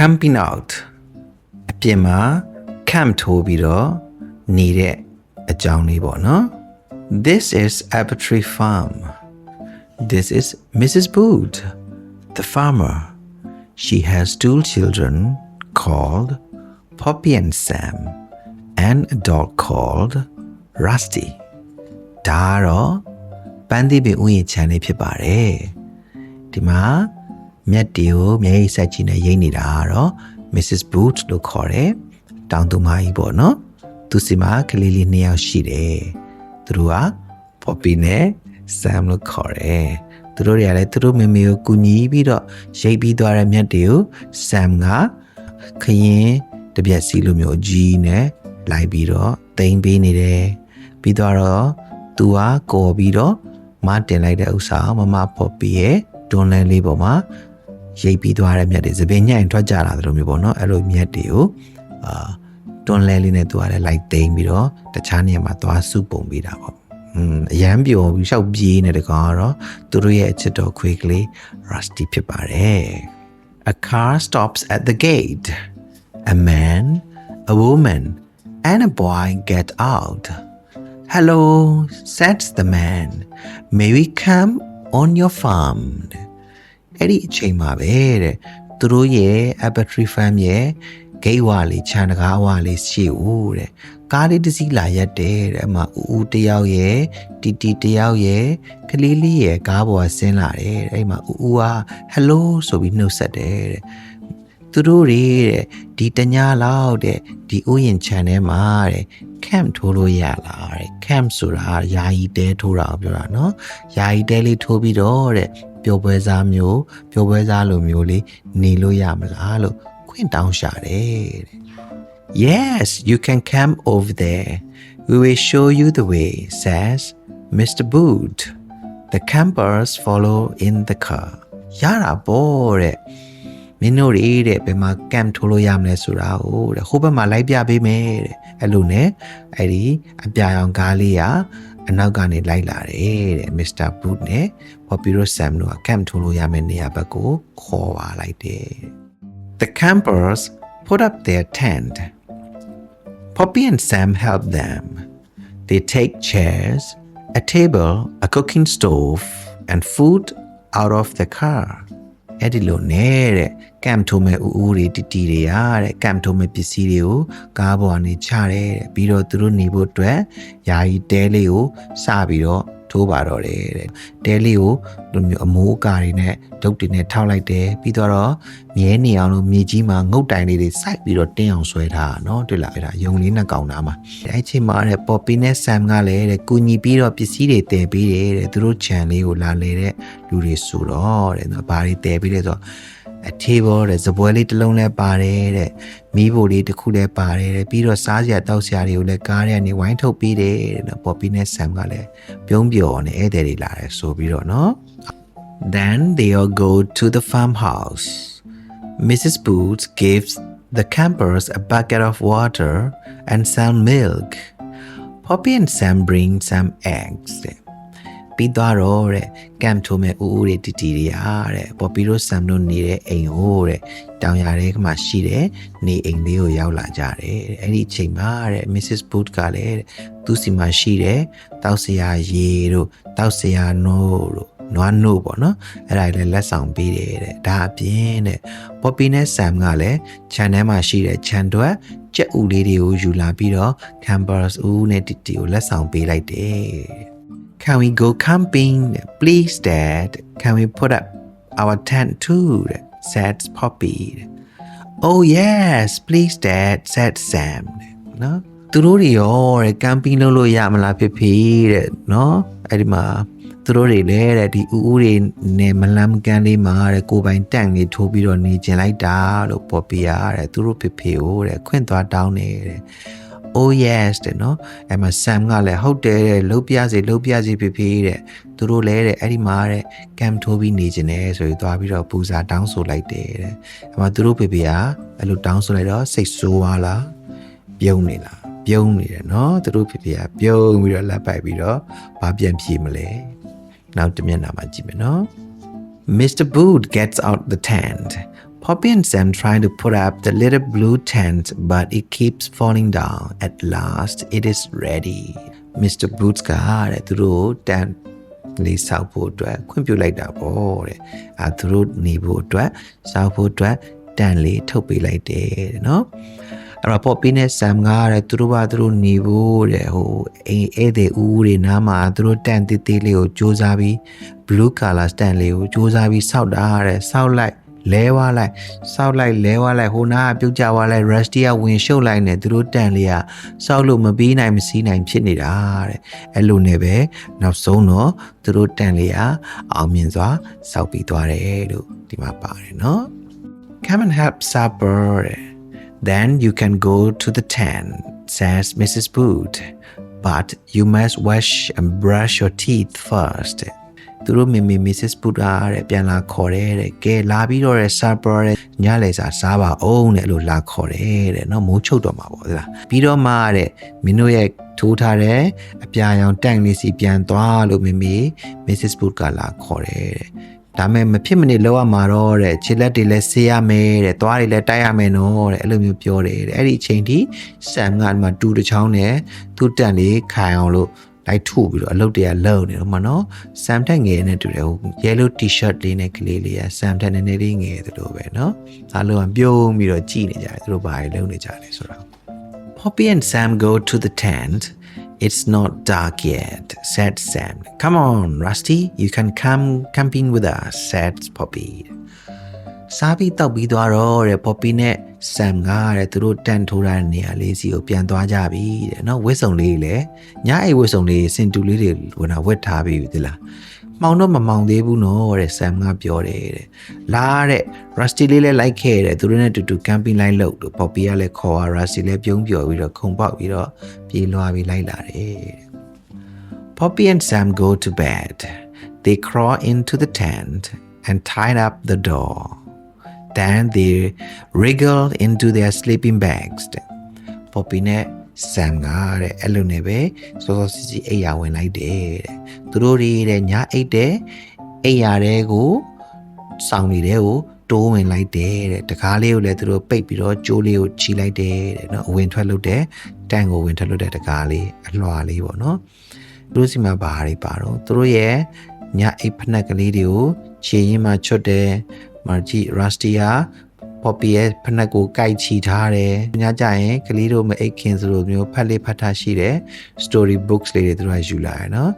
camping out အပြင်မှာ camp ထိုးပြီးတော့နေတဲ့အကြောင်းလေးပေါ့နော် This is Apertree Farm This is Mrs. Boot the farmer She has two children called Poppy and Sam and a dog called Rusty ဒါကတော့ပန်းသီးပင်ဥယျာဉ်ခြံလေးဖြစ်ပါတယ်ဒီမှာ မြက်တီကိုမျက်ရည်ဆက်ကြည့်နေရိမ့်နေတာကတော့ Mrs. Boot လို့ခေါ်တယ်တောင်သူမကြီးပေါ့နော်သူစီမှာကလေးလေးနှစ်ယောက်ရှိတယ်သူတို့က Poppy နဲ့ Sam လို့ခေါ်တယ်သူတို့တွေကလည်းသူတို့မေမေကိုကူညီပြီးတော့ရိတ်ပြီးသွားတဲ့မြက်တီကို Sam ကခရင်တပြက်စီလိုမျိုးကြီးနဲ့လိုက်ပြီးတော့တိမ်ပေးနေတယ်ပြီးတော့သူကကော်ပြီးတော့မတင်လိုက်တဲ့ဥစ္စာကိုမမ Poppy ရဲ့တွန်းလဲလေးပေါ်မှာ ရိတ်ပြီးသွားတဲ့မြက်တွေသပင်ညံ့ထွက်ကြလာတယ်လို့မျိုးပေါ့နော်အဲ့လိုမြက်တွေကိုအာတွန်းလဲလေးနဲ့သူကလည်းလိုက်သိမ်းပြီးတော့တခြားနေရာမှာသွားစုပုံပေးတာပေါ့อืมအရန်ပျော်ပြီးရှောက်ပြေးနေတကောင်ကတော့သူတို့ရဲ့အချစ်တော်ခွေးကလေး Rusty ဖြစ်ပါတယ် A car stops at the gate A man a woman and a boy get out Hello says the man May we come on your farm အဲ့ဒီအချိန်မှာပဲတဲ့သူတို့ရဲ့ Abatry Farm ရဲ့ gate ဝါလေးခြံတကားဝါလေးရှိဦးတဲ့ကားလေးတစ်စီးလာရက်တယ်တဲ့အမအူအူတယောက်ရဲ့တီတီတယောက်ရဲ့ကလေးလေးရဲ့ကားပေါ်ဆင်းလာတယ်အဲ့မှာအူအူဟာ hello ဆိုပြီးနှုတ်ဆက်တယ်တဲ့သူတို့တွေတဲ့ဒီတညာလောက်တဲ့ဒီဥယျာဉ်ခြံထဲမှာတဲ့ camp ထိုးလို့ရလားတဲ့ camp ဆိုတာယာယီတဲထိုးတာကိုပြောတာနော်ယာယီတဲလေးထိုးပြီးတော့တဲ့ ပျော်ပွဲစားမျိုးပျော်ပွဲစားလိုမျိုးလေးနေလို့ရမလားလို့ခွင့်တောင်းရှာတယ်တဲ့ Yes you can camp over there we will show you the way says Mr. Boot the campers follow in the car ရတာပေါ့တဲ့မင်းတို့တွေတဲ့ဘယ်မှာ camp ထိုးလို့ရမလဲဆိုတာကိုတဲ့ဟိုဘက်မှာလိုက်ပြပေးမယ်တဲ့အဲ့လိုနဲ့အဲ့ဒီအပြာရောင်ကားလေးကအနောက်ကနေလိုက်လာတယ်တဲ့ Mr. Boot နဲ့ Poppy Rose Sam တို့က camp ထိုးလို့ရမယ့်နေရာဘက်ကိုခေါ်ပါလိုက်တယ် The campers put up their tent Poppy and Sam help them they take chairs a table a cooking stove and food out of the car အဲ့ဒီလိုနဲ့တဲ့ကမ်ထိုးမဲ့ဦးဦးတွေတီတီတွေရတဲ့ကမ်ထိုးမဲ့ပစ္စည်းတွေကိုကားပေါ်ကနေချတယ်တဲ့ပြီးတော့သူတို့နေဖို့အတွက်ယာယီတဲလေးကိုစပြီးတော့ ထိုးပါတော့တယ်တဲ့တဲလေးကိုလိုမျိုးအမိုးအကာတွေနဲ့ဒုတ်တွေနဲ့ထောက်လိုက်တယ်ပြီးတော့မြဲနေအောင်လို့မြေကြီးမှာငုတ်တိုင်လေးတွေစိုက်ပြီးတော့တင်းအောင်ဆွဲထားတာเนาะတွေ့လားအဲ့ဒါယုံလေးနဲ့ကောင်းတာမှာအဲ့အချိန်မှာတဲ့ပေါ်ပီနဲ့ဆမ်ကလည်းတဲ့ကူညီပြီးတော့ပစ္စည်းတွေတည်ပေးတယ်တဲ့သူတို့ခြံလေးကိုလာလေတဲ့လူတွေဆိုတော့တဲ့နော်ဘာတွေတည်ပေးလဲဆိုတော့ အထေးဘောတဲ့ဇပွဲလေးတစ်လုံးလဲပါတယ်တဲ့မီးဖိုလေးတစ်ခုလဲပါတယ်တဲ့ပြီးတော့စားစရာတောက်စရာတွေကိုလည်းကားထဲကနေဝိုင်းထုတ်ပေးတယ်တဲ့နော်ပေါ်ပီနဲ့ဆမ်ကလည်းပြုံးပျော်နေဧည့်သည်တွေလာတယ်ဆိုပြီးတော့နော် Then they all go to the farmhouse. Mrs. Boots gives the campers a bucket of water and some milk. Poppy and Sam bring some eggs. ပြီးသွားတော့တဲ့ကမ်ထိုးမဲ့ဦးဦးတွေတီတီတွေအားတဲ့ပေါ်ပီတို့ဆမ်တို့နေတဲ့အိမ်ဟိုတဲ့တောင်ရတဲ့ကမှရှိတဲ့နေအိမ်လေးကိုရောက်လာကြတယ်တဲ့အဲ့ဒီအချိန်မှာတဲ့ Mrs. Boot ကလည်းတဲ့သူ့စီမှာရှိတဲ့တောက်စရာရေတို့တောက်စရာနိုးတို့နွားနို့ပေါ့နော်အဲ့ဒါလည်းလက်ဆောင်ပေးတယ်တဲ့ဒါအပြင်တဲ့ပေါ်ပီနဲ့ဆမ်ကလည်းခြံထဲမှာရှိတဲ့ခြံတွက်ကြက်ဥလေးတွေကိုယူလာပြီးတော့ campers ဦးနဲ့တီတီကိုလက်ဆောင်ပေးလိုက်တယ် Can we go camping? Please, Dad. Can we put up our tent too? said Poppy. Oh, yes, please, Dad, said Sam. နော်သူတို့တွေရောတဲ့ camping လုပ်လို့ရမလားဖြစ်ဖြစ်တဲ့နော်အဲ့ဒီမှာသူတို့တွေလည်းတဲ့ဒီဦးဦးတွေနဲ့မလမ်းကန်လေးမှာတဲ့ကိုပိုင်တန့်လေးထိုးပြီးတော့နေကျင်လိုက်တာလို့ပေါ်ပြရတဲ့သူတို့ဖေဖေကိုတဲ့ခွင့်သွားတောင်းနေတဲ့ oh yes တဲ့နော်အဲ့မှာ Sam ကလည်းဟုတ်တယ်တဲ့လှုပ်ပြစီလှုပ်ပြစီဖြစ်ဖြစ်တဲ့သူတို့လည်းတဲ့အဲ့ဒီမှာတဲ့ cam ထိုးပြီးနေကျင်တယ်ဆိုပြီးသွားပြီးတော့ပူဇာတောင်းဆိုလိုက်တယ်တဲ့အဲ့မှာသူတို့ဖေဖေကအဲ့လိုတောင်းဆိုလိုက်တော့စိတ်ဆိုးသွားလားပြုံးနေလားပြုံးနေတယ်နော်သူတို့ဖေဖေကပြုံးပြီးတော့လက်ပိုက်ပြီးတော့ဘာပြန်ပြေမလဲနောက်တစ်မျက်နှာမှာကြည့်မယ်နော် Mr. Boot gets out the tent Poppy and Sam trying to put up the little blue tent, but it keeps falling down. At last, it is ready. Mr. Boots ကတဲ့သူတို့တန်လေးဆောက်ဖို့အတွက်ခွင့်ပြုလိုက်တာပေါ့တဲ့အဲသူတို့နေဖို့အတွက်ဆောက်ဖို့အတွက်တန်လေးထုတ်ပေးလိုက်တယ်တဲ့နော်အဲ့တော့ Poppy နဲ့ Sam ကတဲ့သူတို့ဘာသူတို့နေဖို့တဲ့ဟိုအိမ်ဧည့်သည်ဦးတွေနားမှာသူတို့တန်တေးသေးလေးကိုစူးစမ်းပြီး blue color stand လေးကိုစူးစမ်းပြီးစောက်တာတဲ့စောက်လိုက် လဲဝါလိုက်စောက်လိုက်လဲဝါလိုက်ဟိုနာကပြုတ်ကြွားလိုက် rusty ကဝင်ရှုပ်လိုက်နေသူတို့တန်လေးကစောက်လို့မပြီးနိုင်မစည်းနိုင်ဖြစ်နေတာတဲ့အဲ့လိုနဲ့ပဲနောက်ဆုံးတော့သူတို့တန်လေးကအောင်မြင်စွာစောက်ပြီးသွားတယ်လို့ဒီမှာပါတယ်နော် Come and help supper. Then you can go to the tent, says Mrs. Boot. But you must wash and brush your teeth first. သူတို့မိမိ Mrs. Boot အားတဲ့ပြန်လာခေါ်တယ်တဲ့ကဲလာပြီးတော့တဲ့ supper တဲ့ညလေစာစားပါအောင်တဲ့လို့လာခေါ်တယ်တဲ့နော်မိုးချုပ်တော့မှာပေါ့ဟုတ်လားပြီးတော့မှတဲ့မင်းတို့ရဲ့ထိုးထားတဲ့အပြာရောင်တန့်လေးစီပြန်သွားလို့မိမိ Mrs. Boot ကလာခေါ်တယ်တဲ့ဒါမဲ့မဖြစ်မနေလောက်ရမှာတော့တဲ့ခြေလက်တွေလည်းဆေးရမယ်တဲ့သွားတွေလည်းတိုက်ရမယ်နော်တဲ့အဲ့လိုမျိုးပြောတယ်တဲ့အဲ့ဒီအချိန်ထိဆမ်ကဒီမှာတူတစ်ချောင်းနဲ့သူ့တက်လေးခိုင်အောင်လို့ လိုက်ထုပြီးတော့အလုပ်တွေကလုံနေတော့မနော်ဆမ်တက်ငယ်နဲ့တူတယ်ဟို yellow t-shirt လေးနဲ့ကလေးလေးကဆမ်တက်နည်းနည်းလေးငယ်သလိုပဲနော်အားလုံးကပြုံးပြီးတော့ကြည်နေကြတယ်သူတို့ဘာတွေလုပ်နေကြလဲဆိုတော့ Poppy and Sam go to the tent. It's not dark yet, said Sam. Come on, Rusty, you can come camping with us, said Poppy. စားပြီးတောက်ပြီးသွားတော့တဲ့ Poppy နဲ့ Sam ကတဲ့သူတို့တန်ထိုးတဲ့နေရာလေးစီကိုပြန်သွားကြပြီတဲ့နော်ဝစ်စုံလေးလေညအိတ်ဝစ်စုံလေးစင်တူလေးတွေဝင်တာဝက်ထားပြီးပြီသလားမှောင်တော့မမှောင်သေးဘူးနော်တဲ့ Sam ကပြောတယ်တဲ့လာတဲ့ Rusty လေးလည်းလိုက်ခဲ့တဲ့သူတို့နဲ့တူတူ camping လိုက်လို့ Poppy ကလည်းခေါ်ရ Rusty လည်းပြုံးပျော်ပြီးတော့ခုန်ပေါက်ပြီးတော့ပြေးလွှားပြီးလိုက်လာတယ်တဲ့ Poppy and Sam go to bed. They crawl into the tent and tie up the door. Then they wriggle into their sleeping bags. Poppy နဲ့ Sam ကတဲ့အဲ့လိုနဲ့ပဲစောစောစီစီအိပ်ယာဝင်လိုက်တယ်တဲ့သူတို့တွေတဲ့ညအိပ်တဲ့အိပ်ယာတွေကိုစောင်းနေတဲ့ကိုတိုးဝင်လိုက်တယ်တဲ့တကားလေးကိုလည်းသူတို့ပိတ်ပြီးတော့ကြိုးလေးကိုချီလိုက်တယ်တဲ့နော်အဝင်ထွက်လုပ်တဲ့တန့်ကိုဝင်ထွက်လုပ်တဲ့တကားလေးအလွှာလေးပေါ့နော်သူတို့စီမှာဘာတွေပါတော့သူတို့ရဲ့ညအိပ်ဖနက်ကလေးတွေကိုခြေရင်းမှာချွတ်တယ် မာဂျီရာစတီယာပေါ်ပီရဲ့ဖနက်ကိုကိုက်ချီထားတယ်ညကြရင်ကလေးတို့မအိပ်ခင်ဆိုလိုမျိုးဖတ်လေးဖတ်ထားရှိတယ် story books လေးတွေသူတို့ကယူလာရနော်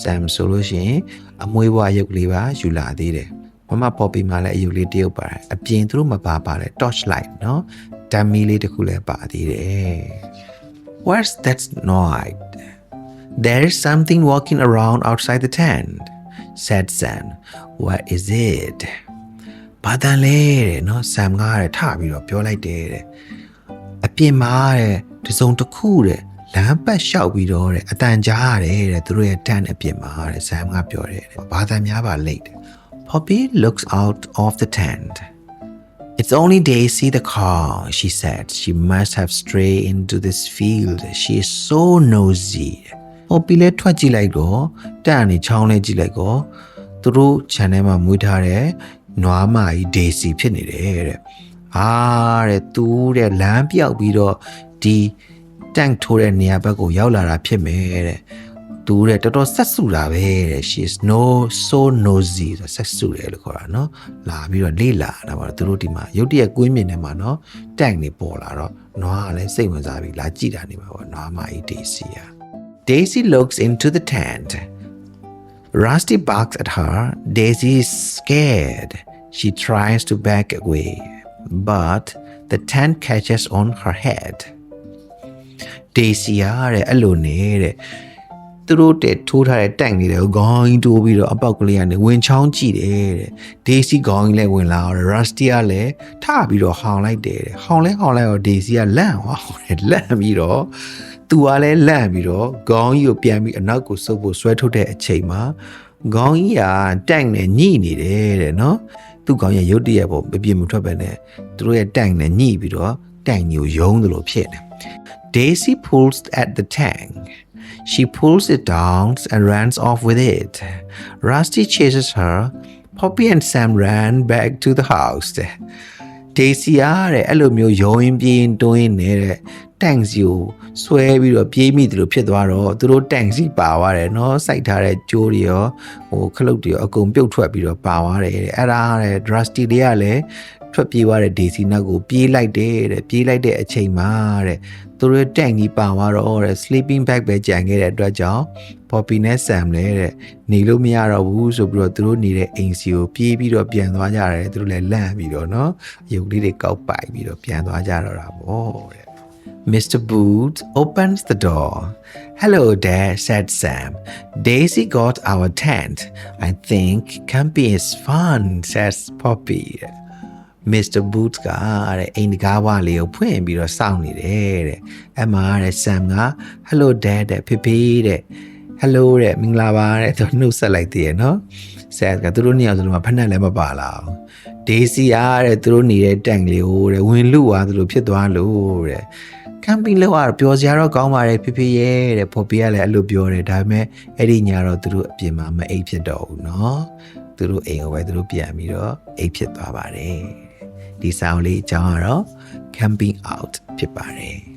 Sam ဆိုလို့ရှိရင်အမွေးဘွားရုပ်ကလေးပါယူလာသေးတယ်မမပေါ်ပီမှာလည်းအယူလေးတစ်ရုပ်ပါတယ်အပြင်သူတို့မပါပါလဲ torch light နော်ဒမ်မီလေးတစ်ခုလည်းပါသေးတယ် What's that noise There's something walking around outside the tent, said Sam. What is it? ဘာတန်လဲတဲ့နော် Sam ကတဲ့ထပြီးတော့ပြောလိုက်တယ်တဲ့အပြင်မှာတဲ့တစုံတစ်ခုတဲ့လမ်းပတ်လျှောက်ပြီးတော့တဲ့အတန်ကြားရတယ်တဲ့သူတို့ရဲ့ tent အပြင်မှာတဲ့ Sam ကပြောတယ်တဲ့ဘာတန်များပါလိမ့်တဲ့ Poppy looks out of the tent. It's only Daisy the car, she said. She must have strayed into this field. She is so nosy. ဟိုပီလဲထွက်ကြည့်လိုက်တော့တန်နေချောင်းလဲကြည့်လိုက်တော့သူတို့ channel မှာမွေးထားတဲ့ နွားမကြီး Daisy ဖြစ်နေတယ်တဲ့။အာတဲ့သူတဲ့လမ်းပြောက်ပြီးတော့ဒီတန့်ထိုးတဲ့နေရာဘက်ကိုရောက်လာတာဖြစ်မယ်တဲ့။သူတဲ့တော်တော်ဆက်စုတာပဲတဲ့ she is no so nosy ဆိုဆက်စုတယ်လို့ခေါ်တာเนาะလာပြီးတော့လေ့လာတာပါသူတို့ဒီမှာရုတ်တရက်ကွင်းမြင်ထဲမှာเนาะတန့်နေပေါ်လာတော့နွားကလည်းစိတ်ဝင်စားပြီးလာကြည့်တာနေမှာပေါ့နွားမကြီး Daisy อ่ะ Daisy looks into the tent. Rusty barks at her. Daisy is scared. She tries to back away, but the tent catches on her head. Daisy ရတဲ့အဲ့လိုနေတဲ့သူတို့တဲ့ထိုးထားတဲ့တိုင်လေးတွေကိုခေါင်းကြီးတိုးပြီးတော့အပေါက်ကလေးကနေဝင်ချောင်းကြည့်တယ်တဲ့ Daisy ခေါင်းကြီးလည်းဝင်လာတော့ Rusty ကလည်းထပြီးတော့ဟောင်းလိုက်တယ်တဲ့ဟောင်းလဲဟောင်းလိုက်တော့ Daisy ကလန့်သွားတယ်လန့်ပြီးတော့ သူကလည်းလန့်ပြီးတော့ခေါင်းကြီးကိုပြန်ပြီးအနောက်ကိုဆုပ်ဖို့ဆွဲထုတ်တဲ့အချိန်မှာခေါင်းကြီးကတိုင်နဲ့ညှိနေတယ်တဲ့နော်သူ့ခေါင်းရဲ့ရုတ်တရက်ပေါ့မပြင်းမထွက်ပဲနဲ့သူတို့ရဲ့တိုင်နဲ့ညှိပြီးတော့တိုင်ကြီးကိုယုံသလိုဖြစ်တယ် Daisy pulls at the tank. She pulls it down and runs off with it. Rusty chases her. Poppy and Sam ran back to the house. ဒေးစီယာတဲ့အဲ့လိုမျိုးရုံရင်ပြင်းတွင်းနေတဲ့တန့်စီကိုဆွဲပြီးတော့ပြေးမိတယ်လို့ဖြစ်သွားတော့သူတို့တန့်စီပါသွားတယ်နော်စိုက်ထားတဲ့ကြိုးတွေရောဟိုခလုတ်တွေရောအကုန်ပြုတ်ထွက်ပြီးတော့ပါသွားတယ်အဲ့ဒါတဲ့ drasty တွေကလည်း ထွက်ပြေးသွားတဲ့ Daisy နောက်ကိုပြေးလိုက်တယ်တဲ့ပြေးလိုက်တဲ့အချိန်မှာတဲ့သူတို့ tank ကြီးပါသွားတော့တဲ့ sleeping bag ပဲကြံခဲ့တဲ့အတွက်ကြောင့် Poppy နဲ့ Sam လည်းတဲ့နေလို့မရတော့ဘူးဆိုပြီးတော့သူတို့နေတဲ့အိမ်စီကိုပြေးပြီးတော့ပြန်သွားကြတယ်သူတို့လည်းလန့်ပြီးတော့เนาะရုပ်လေးတွေကောက်ပိုက်ပြီးတော့ပြန်သွားကြတော့တာပေါ့တဲ့ Mr. Boots opens the door. Hello there, said Sam. Daisy got our tent. I think camping is fun, says Poppy. Mr. Boots ကတဲ့အိမ်တကားဝလေးကိုဖွင့်ပြီးတော့စောင့်နေတယ်တဲ့အမှတဲ့ Sam က Hello dad တဲ့ဖေဖေတဲ့ Hello တဲ့မင်္ဂလာပါတဲ့သူနှုတ်ဆက်လိုက်သေးရနော် Sam ကသူတို့နှစ်ယောက်စလုံးကဖက်နဲ့လည်းမပါလာအောင် Daisy အားတဲ့သူတို့နေတဲ့တန့်ကလေးကိုတဲ့ဝင်လူသွားသလိုဖြစ်သွားလို့တဲ့ camping လောက်ရပျော်စရာတော့ကောင်းပါတယ်ဖေဖေရဲ့တဲ့ဖော်ပြရလည်းအဲ့လိုပြောတယ်ဒါပေမဲ့အဲ့ဒီညတော့သူတို့အပြင်မှာမအိပ်ဖြစ်တော့ဘူးเนาะသူတို့အိမ်ကိုပဲသူတို့ပြန်ပြီးတော့အိပ်ဖြစ်သွားပါတယ် ဒီဆောင်လေးအကြောင်းကတော့ camping out ဖြစ်ပါတယ်